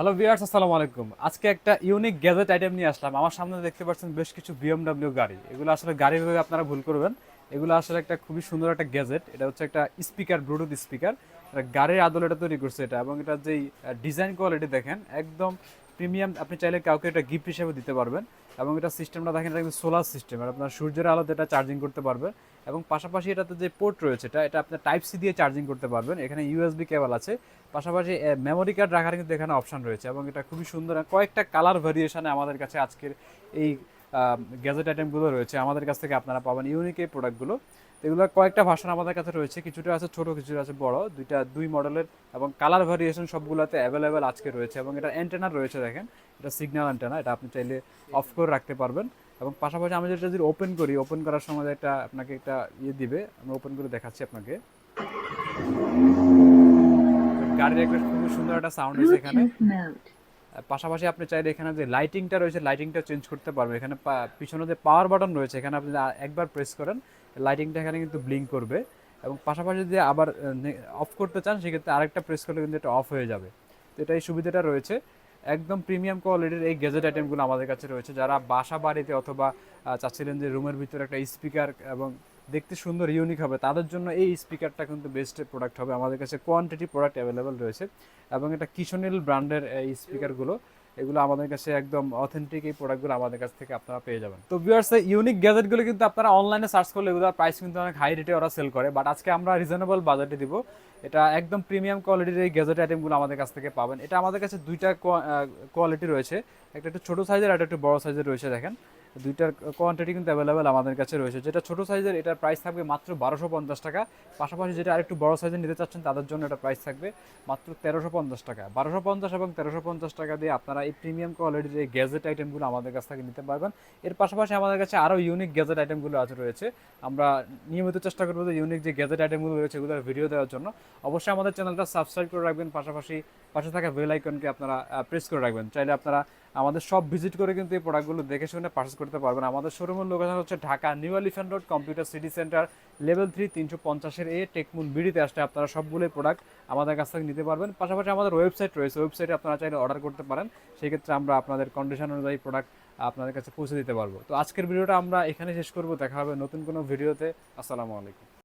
Hello viewers আসসালামু আলাইকুম। আজকে একটা ইউনিক গ্যাজেট আইটেম নিয়ে আসলাম। আমার সামনে দেখতে পাচ্ছেন বেশ কিছু বিএমডাব্লিউ গাড়ি। এগুলো আসলে গাড়ি ভেবে আপনারা ভুল করবেন। এগুলো আসলে একটা খুবই সুন্দর একটা গ্যাজেট এটা হচ্ছে একটা স্পিকার ব্লুটুথ স্পিকার গাড়ির আদল এটা তৈরি করছে এটা। এবং এটা যেই ডিজাইন কোয়ালিটি দেখেন, একদম প্রিমিয়াম আপনি চাইলে কাউকে এটা গিফট হিসেবে দিতে পারবেন। এবং এটা সিস্টেমটা দেখেন, এটা কিন্তু সোলার সিস্টেম আর আপনার সূর্যের আলোতে এটা চার্জিং করতে পারবেন এবং পাশাপাশি এটাতে যে পোর্ট রয়েছে, এটা এটা আপনার টাইপ সি দিয়ে চার্জিং করতে পারবেন। এখানে ইউএসবি কেবল আছে। পাশাপাশি মেমোরি কার্ড রাখার কিন্তু এখানে অপশান রয়েছে। এবং এটা খুবই সুন্দর, কয়েকটা কালার ভ্যারিয়েশানে আমাদের কাছে আজকের এই গ্যাজেট আইটেমগুলো রয়েছে, আমাদের কাছ থেকে আপনারা পাবেন ইউনিক এই প্রোডাক্টগুলো এগুলো কয়েকটা ভাষণ আমাদের কাছে রয়েছে, কিছুটা আছে ছোট, কিছুটা আছে বড়। দুইটা, দুই মডেলের এবং কালার ভেরিয়েশন সবগুলোতে অ্যাভেলেবেল আজকে রয়েছে এবং এটা অ্যান্টেনা রয়েছে দেখেন, এটা সিগন্যাল অ্যান্টেনা এটা আপনি চাইলে অফ করে রাখতে পারবেন। এবং পাশাপাশি আমি যেটা যদি ওপেন করি ওপেন করার সময় একটা আপনাকে একটা ইয়ে দিবে, আমি ওপেন করে দেখাচ্ছি আপনাকে। গাড়ির একটা খুবই সুন্দর একটা সাউন্ড আছে এখানে. পাশাপাশি আপনি চাইলে এখানে যে লাইটিংটা রয়েছে লাইটিংটা চেঞ্জ করতে পারবেন। এখানে পিছনে যে পাওয়ার বাটন রয়েছে, এখানে আপনি একবার প্রেস করেন লাইটিংটা এখানে কিন্তু ব্লিঙ্ক করবে। এবং পাশাপাশি যদি আবার অফ করতে চান, সেক্ষেত্রে আরেকটা প্রেস করলে কিন্তু এটা অফ হয়ে যাবে। তো এটা এই সুবিধাটা রয়েছে। একদম প্রিমিয়াম কোয়ালিটির এই গেজেট আইটেমগুলো আমাদের কাছে রয়েছে। যারা বাসা বাড়িতে অথবা চাচ্ছিলেন যে রুমের ভিতরে একটা স্পিকার এবং দেখতে সুন্দর ইউনিক হবে। তাদের জন্য এই স্পিকারটা কিন্তু বেস্ট প্রোডাক্ট হবে। আমাদের কাছে কোয়ান্টিটি প্রোডাক্ট অ্যাভেলেবেল রয়েছে এবং এটা কিশনিল ব্র্যান্ডের এই স্পিকারগুলো এগুলো আমাদের কাছে একদম অথেন্টিক এই প্রোডাক্টগুলো আমাদের কাছ থেকে আপনারা পেয়ে যাবেন। তো ভিউয়ার্স ইউনিক গ্যাজেটগুলো কিন্তু আপনারা অনলাইনে সার্চ করলে এগুলোর প্রাইস কিন্তু অনেক হাই রেটে ওরা সেল করে। বাট আজকে আমরা রিজনেবল বাজেটে দিব। এটা একদম প্রিমিয়াম কোয়ালিটির এই গ্যাজেট আইটেমগুলো আমাদের কাছ থেকে পাবেন। এটা আমাদের কাছে দুইটা কোয়ালিটি রয়েছে। একটা একটু ছোটো সাইজের আর একটা একটু বড় সাইজের রয়েছে, দেখেন। দুইটার কোয়ান্টিটি কিন্তু অ্যাভেলেবেল আমাদের কাছে রয়েছে। যেটা ছোটো সাইজের এটার প্রাইস থাকবে মাত্র বারোশো পঞ্চাশ টাকা। পাশাপাশি যেটা আরেকটু বড় সাইজের নিতে চাচ্ছেন, তাদের জন্য এটা প্রাইস থাকবে মাত্র তেরোশো পঞ্চাশ টাকা। বারোশো পঞ্চাশ এবং তেরোশো পঞ্চাশ টাকা দিয়ে আপনারা এই প্রিমিয়াম কোয়ালিটির এই গ্যাজেট আইটেমগুলো আমাদের কাছ থেকে নিতে পারবেন। এর পাশাপাশি আমাদের কাছে আরও ইউনিক গ্যাজেট আইটেমগুলো আছে রয়েছে। আমরা নিয়মিত চেষ্টা করব যে ইউনিক যে গ্যাজেট আইটেমগুলো রয়েছে, এগুলোর ভিডিও দেওয়ার জন্য। অবশ্যই আমাদের চ্যানেলটা সাবস্ক্রাইব করে রাখবেন। পাশাপাশি পাশে থাকা বেল আইকনকে আপনারা প্রেস করে রাখবেন। চাইলে আপনারা আমাদের সব ভিজিট করে কিন্তু এই প্রোডাক্টগুলো দেখে শুনে পারচেস করতে পারবেন। আমাদের শোরুমের লোকেশন হচ্ছে Dhaka new elephant road computer city centre level three তিনশো পঞ্চাশের এ টেকমুন বিডিতে আসলে আপনারা সবগুলোই প্রোডাক্ট আমাদের কাছ থেকে নিতে পারবেন। পাশাপাশি আমাদের ওয়েবসাইট রয়েছে ওয়েবসাইটে আপনারা চাইলে অর্ডার করতে পারেন। সেক্ষেত্রে আমরা আপনাদের কন্ডিশন অনুযায়ী প্রোডাক্ট আপনাদের কাছে পৌঁছে দিতে পারব। তো আজকের ভিডিওটা আমরা এখানে শেষ করব। দেখা হবে নতুন কোনো ভিডিওতে আসসালামু আলাইকুম।